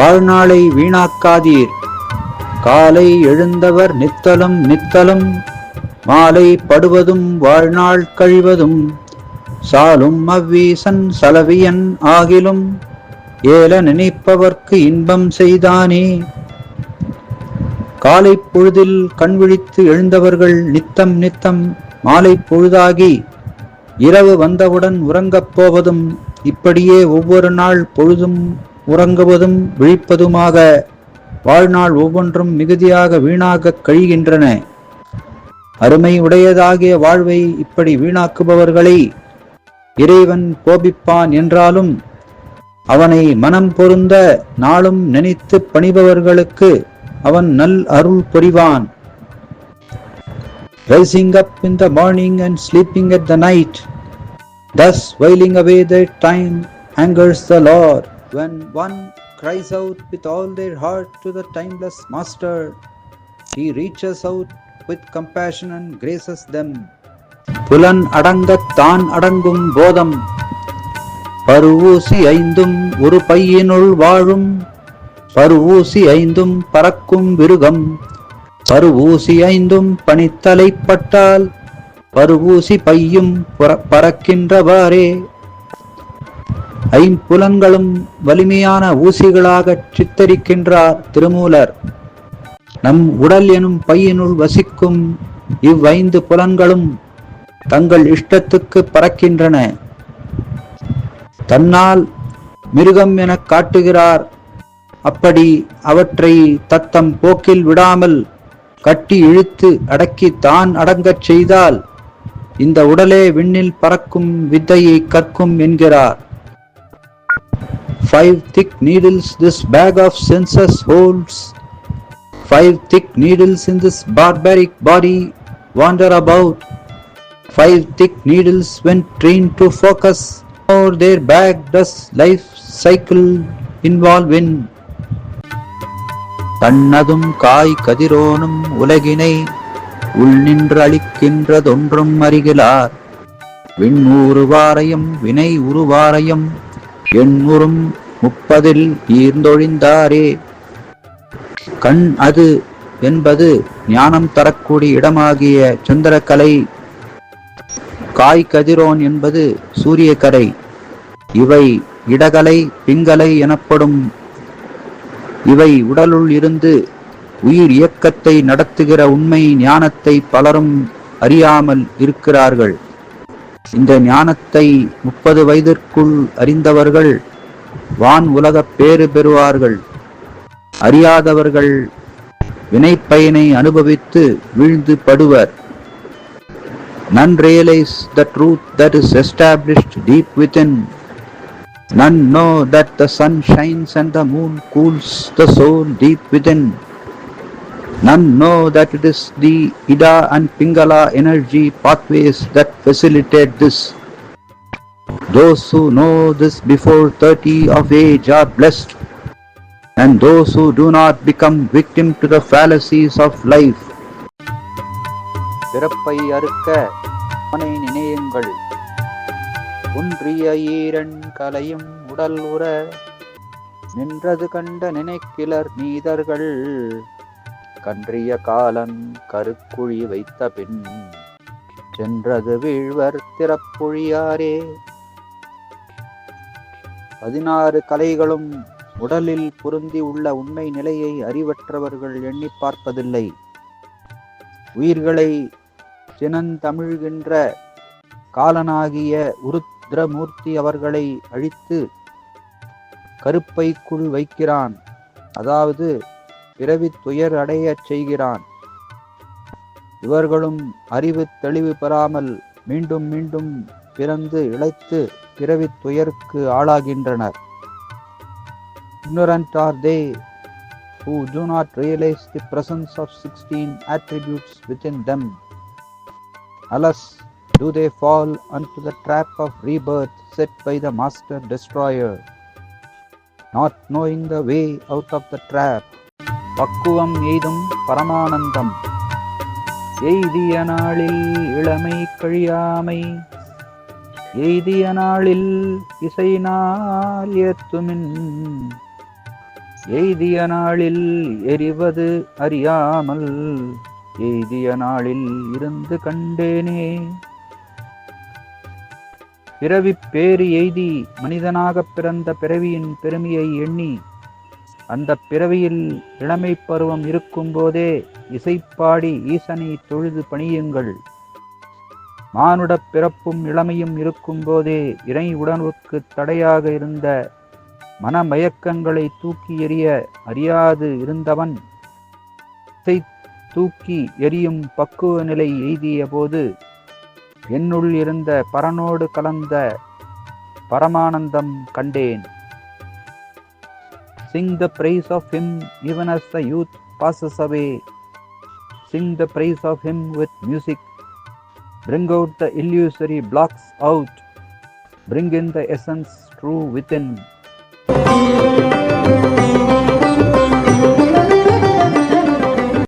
வாழ்நாளை வீணாக்காதீர். காலை எழுந்தவர் நித்தலும் நித்தலும் மாலை படுவதும் வாழ்நாள் கழிவதும் சாலும் அவ்வீசன் சலவியன் ஆகிலும் ஏல நினைப்பவர்க்கு இன்பம் செய்தானே. காலை பொழுதில் கண் விழித்து எழுந்தவர்கள் நித்தம் நித்தம் மாலை பொழுதாகி இரவு வந்தவுடன் உறங்கப் போவதும் இப்படியே ஒவ்வொரு நாள் பொழுதும் உறங்குவதும் விழிப்பதுமாக வாழ்நாள் ஒவ்வொன்றும் மிகுதியாக வீணாகக் கழிகின்றன. அருமை உடையதாகிய வாழ்வை இப்படி வீணாக்குபவர்களை இறைவன் கோபிப்பான் என்றாலும் அவனை மனம் பொருந்த நாளும் நினைத்து பணிபவர்களுக்கு அவன் நல் அருள் புரிவான். Rising up in the morning and sleeping at the night thus whiling away the time angers the lord when one cries out with all their heart to the timeless master he reaches out with compassion and graces them புலன் அடங்கத் தான் அடங்கும் போதம் பருவூசி ஐந்தும் ஒரு பையினுள் வாழும் பருவூசி ஐந்தும் பறக்கும் விருகம் பருவூசி ஐந்தும் பனித்தலைப்பட்டால் பருவூசி பையும் பறக்கின்றவாறே ஐம்புலன்களும் வலிமையான ஊசிகளாகச் சித்தரிக்கின்றார் திருமூலர். நம் உடல் எனும் பையினுள் வசிக்கும் இவ்வைந்து புலன்களும் தங்கள் இஷ்டத்துக்கு பறக்கின்றன. தன்னால் மிருகம் எனக் காட்டுகிறார். அப்படி அவற்றை தத்தம் போக்கில் விடாமல் கட்டி இழுத்து அடக்கி தான் அடங்கச் செய்தால் இந்த உடலே விண்ணில் பறக்கும் வித்தையை கற்கும் என்கிறார். Five thick needles this bag of senses holds. Five thick needles in this barbaric body wander about. Five thick needles when trained to focus, or their bag does life cycle involve in. தன்னதும் காய் கதிரோனும் உலகினை உள் நின்று அளிக்கின்றதொன்றும் அறிகிறார் விண் உருவாரையும் வினை உருவாரையும் எண்ணூறும் முப்பதில் ஈர்ந்தொழிந்தாரே. கண் அது என்பது ஞானம் தரக்கூடிய இடமாகிய சந்திரக்கலை. காய் கதிரோன் என்பது சூரியக்கரை. இவை இடகலை பிங்கலை எனப்படும். இவை உடலுள் இருந்து உயிர் இயக்கத்தை நடத்துகிற உண்மை ஞானத்தை பலரும் அறியாமல் இருக்கிறார்கள். இந்த ஞானத்தை முப்பது வயதிற்குள் அறிந்தவர்கள் வான் உலகப் பேறு பெறுவார்கள் அறியாதவர்கள் வினைப்பயனை அனுபவித்து வீழ்ந்து படுவர் None realize the truth that is established deep within. None know that the sun shines and the moon cools the soul deep within. None know that it is the Ida and Pingala energy pathways that facilitate this. Those who know this before 30 of age are blessed, and those who do not become victim to the fallacies of life. பிறப்பை அறுக்க அவனை நினையுங்கள் ஒன்றிய ஈரன் கலையும் உடல் உற நின்றது கண்ட நினைக்கிலர் நீதர்கள் கன்றிய காலன் கருக்குழி வைத்த பின் சென்றது வீழ்வர் திறப்புழியாரே பதினாறு கலைகளும் உடலில் பொருந்தி உள்ள உண்மை நிலையை அறிவற்றவர்கள் எண்ணிப் பார்ப்பதில்லை. உயிர்களை சினந்தமிழ்கின்ற காலனாகிய உருத்ரமூர்த்தி அவர்களை அழித்து கருப்பைக்குள் வைக்கிறான். அதாவது பிறவித் துயர் அடையச் செய்கிறான். இவர்களும் அறிவு தெளிவு பெறாமல் மீண்டும் மீண்டும் பிறந்து இழைத்து பிறவித் துயருக்கு ஆளாகின்றனர் ignorant are they who do not realize the presence of 16 attributes within them. Alas, do they fall unto the trap of rebirth set by the master destroyer, not knowing the way out of the trap. பக்குவம் எய்தும் பரமானந்தம் எய்திய நாளில் இளமை கழியாமை எய்திய நாளில் இசை நாள் ஏத்துமின் எய்திய நாளில் எரிவது அறியாமல் எய்திய நாளில் இருந்து கண்டேனே. பிறவிப் பேறு எய்தி மனிதனாகப் பிறந்த பிறவியின் பெருமையை எண்ணி அந்த பிறவியில் இளமை பருவம் இருக்கும்போதே இசைப்பாடி ஈசனை தொழுது பணியுங்கள். மானுடப் பிறப்பும் இளமையும் இருக்கும்போதே இறை உணர்வுக்கு தடையாக இருந்த மனமயக்கங்களை தூக்கி எறிய அறியாது இருந்தவன் தூக்கி எரியும் பக்குவ நிலை எய்திய போது என்னுள் இருந்த பரனோடு கலந்த பரமானந்தம் கண்டேன். Sing the praise of him even as the youth passes away sing the praise of him with music Bring out the illusory blocks out. Bring in the essence true within.